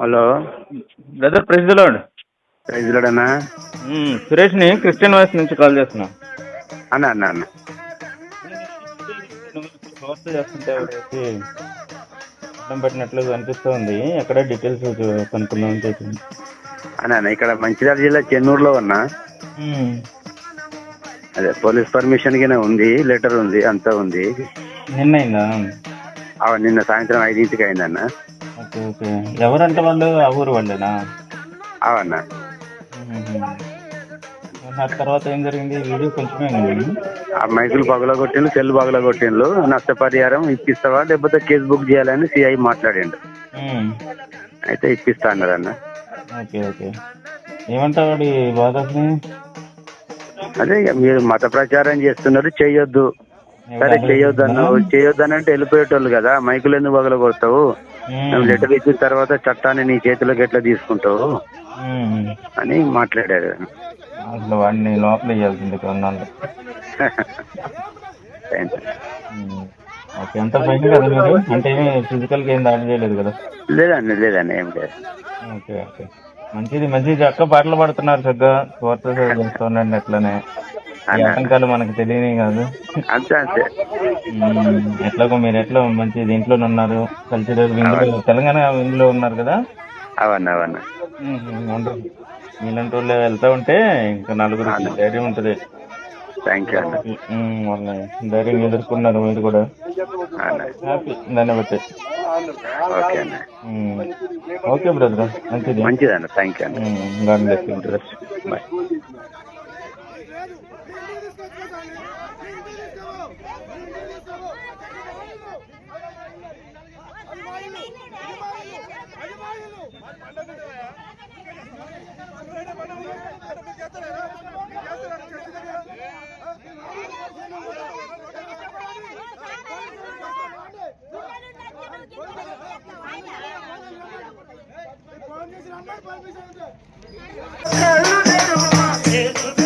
Hello. Brother president ప్రైజ్లాడన్నా సురేష్ని Christian voice నుంచి కాల్ చేస్తున్నా. అన్న అన్న అన్న. అడ్డం పెట్టినట్లు అనిపిస్తుంది ఎక్కడ డీటెయిల్స్ కనుక్కుందామని చేసింది అన్న అన్న ఇక్కడ మంచిర్యాల జిల్లా చెన్నూరులో ఉన్నా అదే పోలీస్ పర్మిషన్ కింద ఉంది లెటర్ ఉంది అంతా ఉంది. నిన్న అయిందా నిన్న సాయంత్రం ఐదింటికి అయిందన్న. Okay okay. ఎవరంటే వాళ్ళు? ఆ ఊరు వాళ్ళేనా? అవన్న ఆ తర్వాత ఏం జరిగింది? వీడియో కొంచెమే ఆ మైకులు పగల కొట్టిండ్రు సెల్ పగల కొట్టిండ్రు. నష్టపరిహారం ఇప్పిస్తావా? లేకపోతే కేసు బుక్ చేయాలని సిఐ మాట్లాడిండు. అయితే ఇప్పిస్తా అన్నారు అన్న ఓకే ఓకే. ఏమంటావు వాడి అదే మీరు మత ప్రచారం చేస్తున్నారు చెయ్యొద్దు సరే చెయ్యొద్దు అన్నావు చెయ్యొద్దు అని అంటే వెళ్ళిపోయేటోళ్ళు కదా. మైకులు ఎందుకు పగల కొడతావు? లెటర్ ఇచ్చిన తర్వాత చట్టాన్ని నీ చేతిలోకి ఎట్లా తీసుకుంటావు? అని మాట్లాడారు అసలు వాడిని లోపల వేయాల్సింది కొన్నాళ్ళు. ఓకే ఎంత ఫైన్ కదా మీరు? అంటే ఫిజికల్గా ఏం దాడి చేయలేదు కదా? లేదండి లేదండి ఏం లేదు. Okay okay. మంచిది మంచిది. అక్క పాటలు పాడుతున్నారు చక్కగా స్పోర్ట్స్ చేస్తుండండి అట్లనే. ఆటంకాలు మనకు తెలియని కాదు. అంతే అంతే. ఎట్లాగో మీరు ఎట్లా మంచి దీంట్లోనే ఉన్నారు? కల్చరల్ తెలంగాణ వింగ్లో ఉన్నారు కదా? అవన్న అవన్న మీలాంటి వాళ్ళు వెళ్తా ఉంటే ఇంకా నలుగురికి ధైర్యం ఉంటుంది. Thank you. వాళ్ళని ధైర్యం ఎదుర్కొన్నారు మీరు కూడా. హ్యాపీ దాన్ని బట్టి ఓకే మ్మ్. ఓకే బ్రదర్ మంచిది. మంచిదన్న thank you God bless you permission brother permission అంటే